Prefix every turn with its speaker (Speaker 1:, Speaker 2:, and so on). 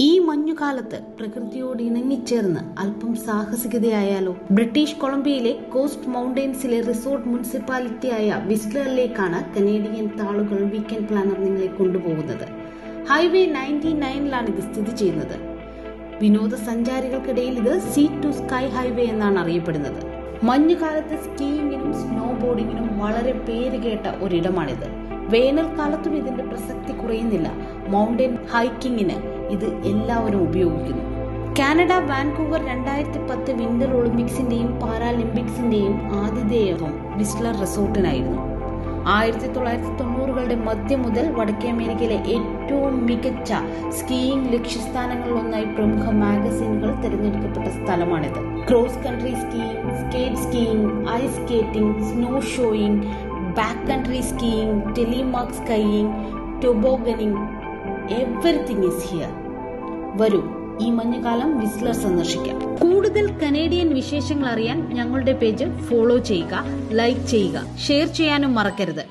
Speaker 1: ഈ മഞ്ഞുകാലത്ത് പ്രകൃതിയോട് ഇണങ്ങിച്ചേർന്ന് അല്പം സാഹസികതയായാലോ. ബ്രിട്ടീഷ് കൊളംബിയയിലെ കോസ്റ്റ് മൗണ്ടെയ്ൻസിലെ റിസോർട്ട് മുനിസിപ്പാലിറ്റിയായ വിസ്ലറിലേക്കാണ് കനേഡിയൻ താളുകൾ വീക്കെൻഡ് പ്ലാനർ നിങ്ങളെ കൊണ്ടുപോകുന്നത്. ഹൈവേ നയന്റി നയനിലാണ് ഇത് സ്ഥിതി ചെയ്യുന്നത്. വിനോദസഞ്ചാരികൾക്കിടയിൽ ഇത് സീ ടു സ്കൈ ഹൈവേ എന്നാണ് അറിയപ്പെടുന്നത്. മഞ്ഞുകാലത്ത് സ്കീയിങ്ങിനും സ്നോ ബോർഡിങ്ങിനും വളരെ പേരുകേട്ട ഒരിടമാണിത്. വേനൽക്കാലത്തും ഇതിന്റെ പ്രസക്തി കുറയുന്നില്ല. മൗണ്ടൻ ഹൈക്കിങ്ങിന് ഇത് എല്ലാവരും ഉപയോഗിക്കുന്നു. കാനഡ വാൻകൂവർ രണ്ടായിരത്തി പത്ത് വിന്റർ ഒളിമ്പിക്സിന്റെയും പാരാലിമ്പിക്സിന്റെയും ആതിഥേയത്വം വിസ്ലർ റിസോർട്ടിനായിരുന്നു. ആയിരത്തി തൊള്ളായിരത്തി തൊണ്ണൂറുകളുടെ മധ്യം മുതൽ വടക്കേ അമേരിക്കയിലെ ഏറ്റവും മികച്ച സ്കീയിങ് ലക്ഷ്യസ്ഥാനങ്ങളിലൊന്നായി പ്രമുഖ മാഗസീനുകൾ തിരഞ്ഞെടുക്കപ്പെട്ട സ്ഥലമാണിത്. Cross country skiing skate skiing ice skating snow shoeing back country skiing telemark skiing tobogganing everything is here വരൂ ഈ മഞ്ഞുകാലം വിസ്ലർ സന്ദർശിക്കാം. കൂടുതൽ കനേഡിയൻ വിശേഷങ്ങൾ അറിയാൻ ഞങ്ങളുടെ പേജ് ഫോളോ ചെയ്യുക ലൈക്ക് ചെയ്യുക ഷെയർ ചെയ്യാനും മറക്കരുത്.